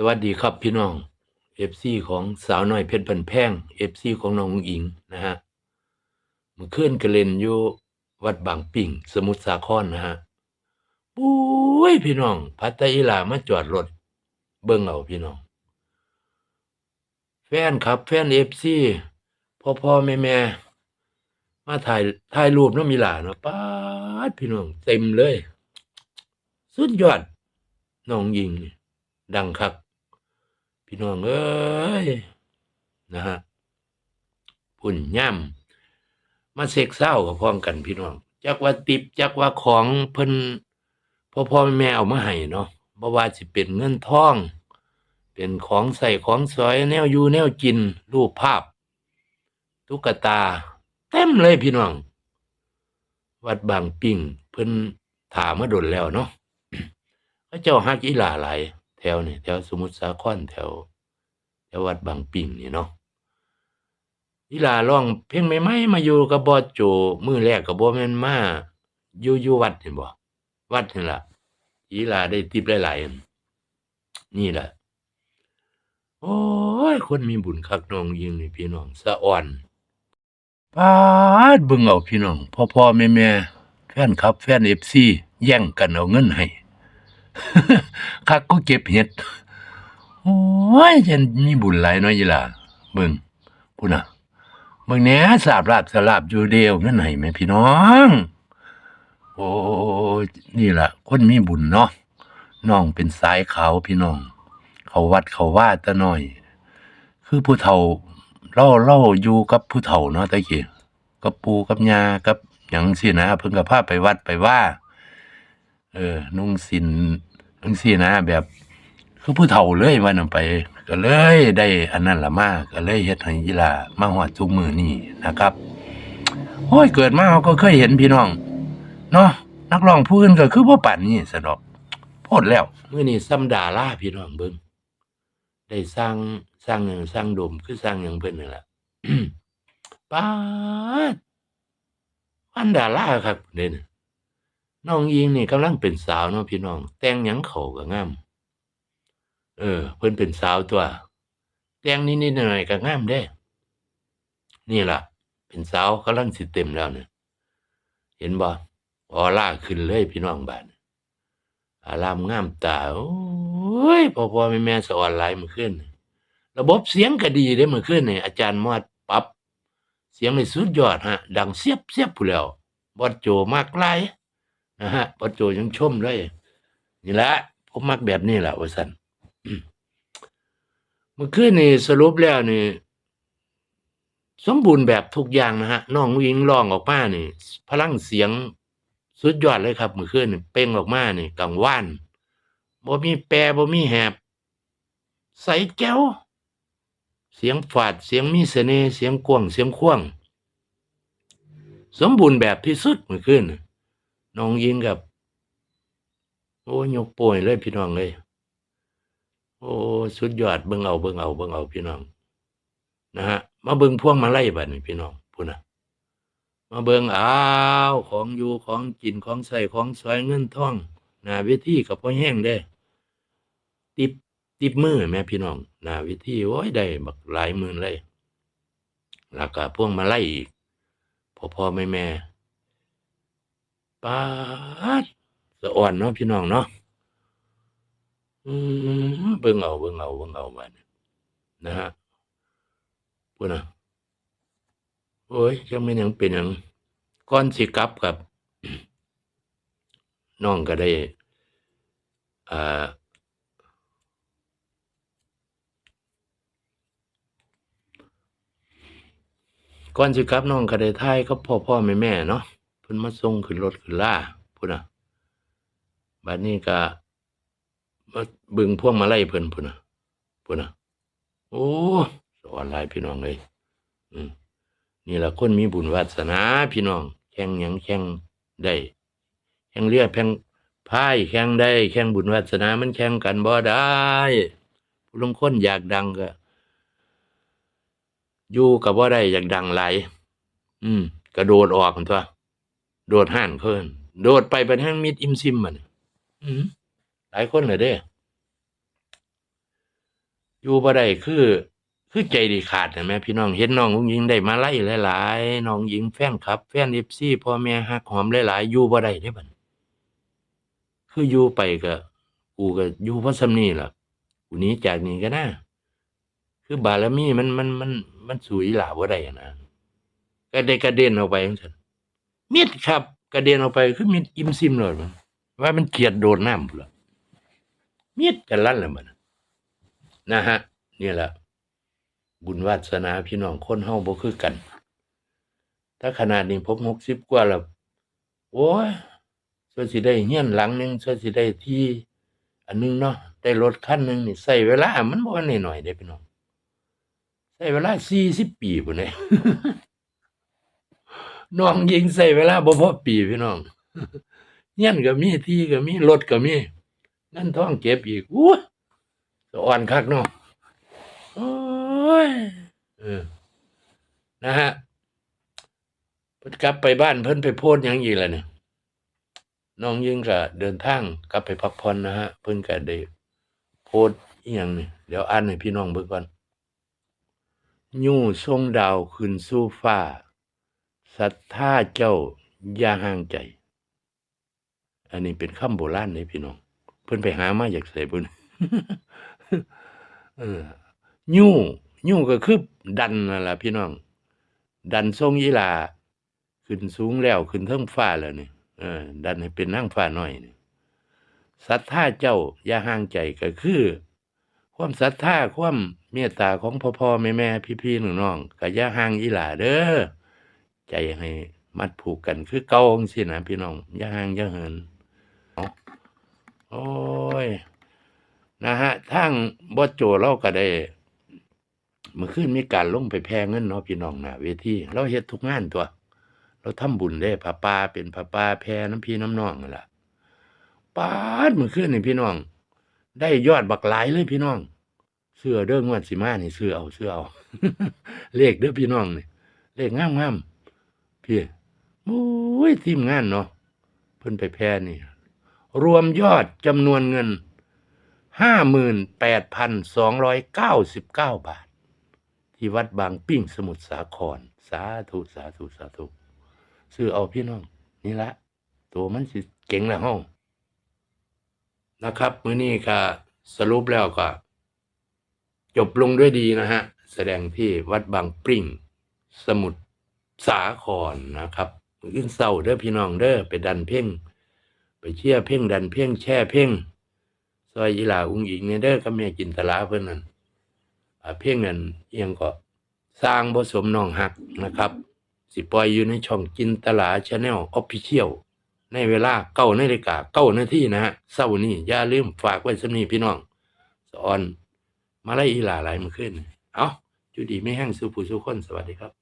สวัสดีครับพี่น้องเอฟซีของสาวน้อยเพชรพันแพงเอฟซีของน้องอิงนะฮะเมื่อนก็เล่นอยู่วัดบางปิ่ง สมุทรสาครนะฮะปุ้ยพี่น้องพัตอีหลามาจอดรถเบิ่งเอาพี่น้อง แฟนครับแฟนเอฟซีพ่อพ่อแม่แม่มาถ่ายถ่ายรูปน้องมีหลาเนาะป้าดพี่น้อง เต็มเลย สุดยอดน้องยิง ดังคัก พี่น้องเอ้ยนะฮะพุ่นย่ำมาเสกเศร้ากับพร้อมกันพี่น้องจักว่าติบจักว่าของเพิ่นพ่อพ่อแม่เอามาให้เนาะบ่ว่าสิเป็นเงินทอง เป็นของใส่ของสอยแนวอยู่แนวกิน รูปภาพ ตุ๊กตา เต็มเลยพี่น้อง วัดบางปิ่งเพิ่นถามมาดนแล้วเนาะพระเจ้าฮักอีหลาหลาย แถวนี่แถวสมุทรสาครแถวแถววัดบางปิ่งนี่เนาะอีลาร้องเพลงใหม่ๆมาอยู่กับบอโจมือแรกก็บ่แม่นมาอยู่อยู่วัดนี่บ่วัดนี่ล่ะอีลาได้ติบหลายๆนี่ล่ะโอ้ย คนมีบุญคักน้องยิงนี่พี่น้องสะอ่อนปาดเบิ่งเอาพี่น้องพ่อพ่อแม่แม่แฟนคลับแฟน FC แย่งกันเอาเงินให้ คักก็เก็บเห็ด โอ้ยฉันมีบุญหลายน้อยอีหล่ะเบิ่งพุ่นน่ะเบิ่งแหน่สาบลาบสลาบอยู่เดียวเงินให้แม่พี่น้อง โอ้นี่ล่ะ คนมีบุญเนาะน้องเป็นสายขาวพี่น้อง เขาวัดเขาว่าแตะน้อย คือผู้เฒ่าเล่าเล่าอยู่กับผู้เฒ่าเนาะตะกี้กับปูกับยากับหยังสินะเพิ่นก็พาไปวัดไปว่า เออ นุ่งสินนุ่งสินะ แบบ คือผู้เฒ่าเลยวันนั้นไป ก็เลยได้อันนั้นละมาก็เลยเฮ็ดให้ยีลามาฮอดทุกมือนี้นะครับโอ้ยเกิดมาเราก็เคยเห็นพี่น้องเนาะนักร้องผู้อื่นก็คือบ่ปานนี้ซะดอกพดแล้วมื้อนี้ซ้ำดาราพี่น้องเบิ่งได้สร้างสร้างหยังสร้างดมคือสร้างหยังเพิ่นนั่นล่ะป๊าดอันดาราครับเด้น่ะ น้องอิงนี่กำลังเป็นสาวเนาะพี่น้อง แต่งหยังเขาก็งาม เออ เพิ่นเป็นสาวตัว แต่งนิดๆหน่อยๆก็งามเด้ นี่ล่ะ เป็นสาวกำลังสิเต็มแล้วเนี่ยเห็นบ่ออร่าขึ้นเลยพี่น้องบ้านอารามงามตา โอ้ยพ่อพ่อแม่แม่สอนหลายเมื่อคืนระบบเสียงก็ดีเด้มื่อคืนนี่ยอาจารย์มอดปรับ เสียงนี่สุดยอดฮะ ดังเสียบเสียบผู้แล้วบอดโจมากหลาย นะฮะบอโจยังชมเลยนี่แหละผมมักแบบนี้แหละว่าซั่นเมื่อคืนนี่สรุปแล้วนี่สมบูรณ์แบบทุกอย่างนะฮะน้องวิงร้องออกมานี่ พลังเสียงสุดยอดเลยครับเมื่อคืนนี่เป้งออกมานี่กังวานบ่มีแปรบ่มีแหบ ใสแก้ว เสียงฝาดเสียงมีเสน่ห์เสียงกวงเสียงควง สมบูรณ์แบบที่สุดเมื่อคืน น้องยิงกับ โอ้ยกโปยเลยพี่น้องเลยโอ้สุดยอดเบิ่งเอาเบิ่งเอาเบิ่งเอาพี่น้อง นะฮะมาเบิ่งพวงมาไล่บัดนี้พี่น้องพุ่นน่ะมาเบิ่งอ้าวของอยู่ของกินของใส่ของสวยเงินทองหนาเวทีก็พอแห้งได้ ติบติบมือแม่พี่น้องหนาเวทีโอ้ยได้บักหลายหมื่นเลยแล้วก็พวงมาไล่อีกพ่อพ่อแม่แม่ ปาดสะอ่อนเนาะพี่น้องเนาะอืมเบิ่งเอาเบิ่งเอาเบิ่งเอาบัดนี้นะฮะพุ่นน่ะโอ้ยยังไม่หยังเป็นหยังก่อนสิกลับกับน้องก็ได้อ่าก่อนสิกลับน้องก็ได้ทายกับพ่อพ่อแม่แม่เนาะ พิ่นมาส่งขึ้นรถขึ้นล่าพุ่นน่ะบัดนี้ก็มาบึงพวงมาไล่เพิ่นพุ่นน่ะพุ่นน่ะ โอ้สอนหลายพี่น้องเลยอืมนี่แหละคนมีบุญวาสนาพี่น้อง แข่งหยังแข่งได้แข่งเรือแข่งพายแข่งได้ แข่งบุญวาสนามันแข่งกันบ่ได้ผู้ลงคนอยากดังก็อยู่กับบ่ได้อยากดังไหลอืม กระโดดออกกันตัว โดดห่านเพิ่นโดดไปเป็นแห้งมิดอิมซิมมันอืมหลายคนเลยเด้ อยู่บ่ได้คือ คือใจดีขาดเห็นไหมพี่น้องเห็นน้องอุ้งยิงได้มาไล่หลายๆน้องหญิงแฟนคลับ แฟน FC พ่อแม่ฮักหอมหลายๆอยู่บ่ได้เด้บัดคืออยู่ไปก็กูก็อยู่เพราะซำนี้ล่ะกูหนีจากนี้ก็นะคือบารมีมันมันมันมันสู้อีหลาบ่ได้อะนะก็ได้กระเด็นออกไปจังซั่น มิดครับ กระเด็นออกไปคือมิดอิ่มซิมเลยมันว่ามันเกียดโดดน้ำพุ่นล่ะมิดกันลั่นแล้วมันนะฮะนี่แหละบุญวาสนาพี่น้องคนเฮาบ่คือกัน ถ้าขนาดนี้ผมหกสิบกว่าแล้วโอ้ยส่วนสิได้เฮียนหลังหนึงส่วนสิได้ที่ อันหนึงเนาะได้รถคันหนึ่งนี่ใช้เวลา มันบ่หน้อยๆเด้พี่น้องใช้เวลา40ปีพุ่นเด้ น้องยิงใช้เวลาบ่พอปีพี่น้องเฮียนก็มีที่ก็มีรถก็มีเงินทองเก็บอีกอู้สะอ่อนคักเนาะโอ้ยเออนะฮะเพิ่นกลับไปบ้านเพิ่นไปโพสต์หยังอีกล่ะเนี่ยน้องยิงก็เดินทางกลับไปพักผ่อนนะฮะเพิ่นก็ได้โพสต์อีหยังนี่เดี๋ยวอ่านให้พี่น้องเบิ่งก่อนยู่ทรงดาวขึ้นสู่ฟ้า ศรัทธาเจ้าอย่าห่างใจ อันนี้เป็นคำโบราณเลยพี่น้อง เพิ่นไปหามาจากไสบุญเออยู่ยู่ก็คือดันนั่นล่ะพี่น้อง ดันทรงยีลา ขึ้นสูงแล้วขึ้นเทิงฟ้าแล้วนี่เออ ดันให้เป็นนางฟ้าน้อยนี่ศรัทธาเจ้าอย่าห่างใจก็คือ ความศรัทธาความเมตตาของพ่อพ่อแม่แม่พี่พี่น้องน้องๆก็อย่าห่างอีหลาเด้อ ใจให้มัดผูกกันคือเก่าจังซี่นะพี่น้องย่างย่าเหินเอโอ้ย นะฮะทางบอสโจเราก็ได้เมื่อคืนมีการลงไปแพงเงินเนาะพี่น้องนะเวทีเราเฮ็ดทุกงานตัว เราทำบุญได้ผ้าป่าเป็นผ้าป่าแพรน้ำพี่น้ำน้องนั่นล่ะปาดเมื่อคืนนี่พี่น้อง ได้ยอดบักหลายเลยพี่น้องเสื้อเด้องวดสิมานี่เสื้อเอาเสื้อเอาเลขเด้อพี่น้องนี่เลขงามๆ พี่โอ้ยทีมงานเนาะเพิ่นไปแพรนี่ รวมยอดจำนวนเงินห้าหมื่นแปดพันสองร้อยเก้าสิบเก้าบาท ที่วัดบางปิ้งสมุทรสาคร สาธุสาธุสาธุซื้อเอาพี่น้อง นี่ละ ตัวมันสิเก่งแล้วห้องนะครับ มื้อนี้ก็สรุปแล้วก็ จบลงด้วยดีนะฮะ แสดงที่วัดบางปริ่งสมุทร สาครนะครับมื้ออื่นเศร้าเด้อพี่น้องเด้อไปดันเพ่ง ไปเชี่ยเพ่งดันเพ่งแช่เพ่งซอยอีลาอุ้งอิงเนี่ยเด้อกับแม่จินตลาเพิ่นนั่นเพ่งนั่นเอียงก็สร้างบ่สมน้องหักนะครับ สิปล่อยอยู่ในช่องจินตลาชาแนลออฟฟิเชียลในเวลาเก้านาฬิกาเก้านาทีนะฮะเศร้านี้อย่าลืมฝากไว้สำนีพี่น้อง สอน มาไล่อีหลาหลายมื้อคืนเอาจุดีไม่แห้งสู่ผู้สู่คนสวัสดีครับ